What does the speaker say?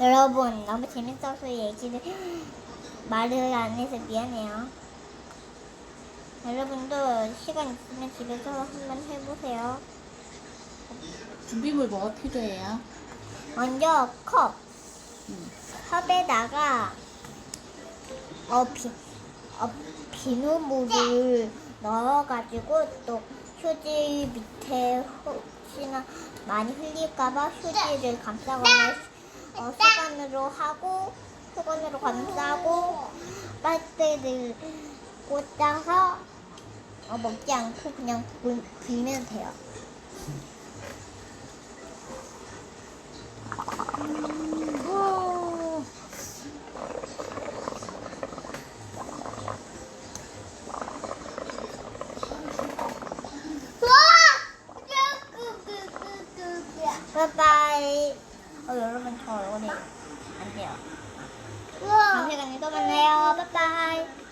여러분 너무 재밌어서 얘기를 말을 안 해서 미안해요. 여러분도 시간 있으면 집에서 한번 해보세요. 준비물 뭐가 필요해요? 먼저 컵. 음. 컵에다가 어, 비, 어, 비누물을 넣어가지고 또 휴지 밑에 혹시나 많이 흘릴까봐 휴지를 감싸거나 어, 수건으로 하고 수건으로 감싸고 빨대를 꽂아서 어, 먹지 않고 그냥 불, 불면 돼요. 오. 바이바이. 어, 여러분 저 얼굴이 안 돼요. 다음 시간에 또 만나요. 바이바이.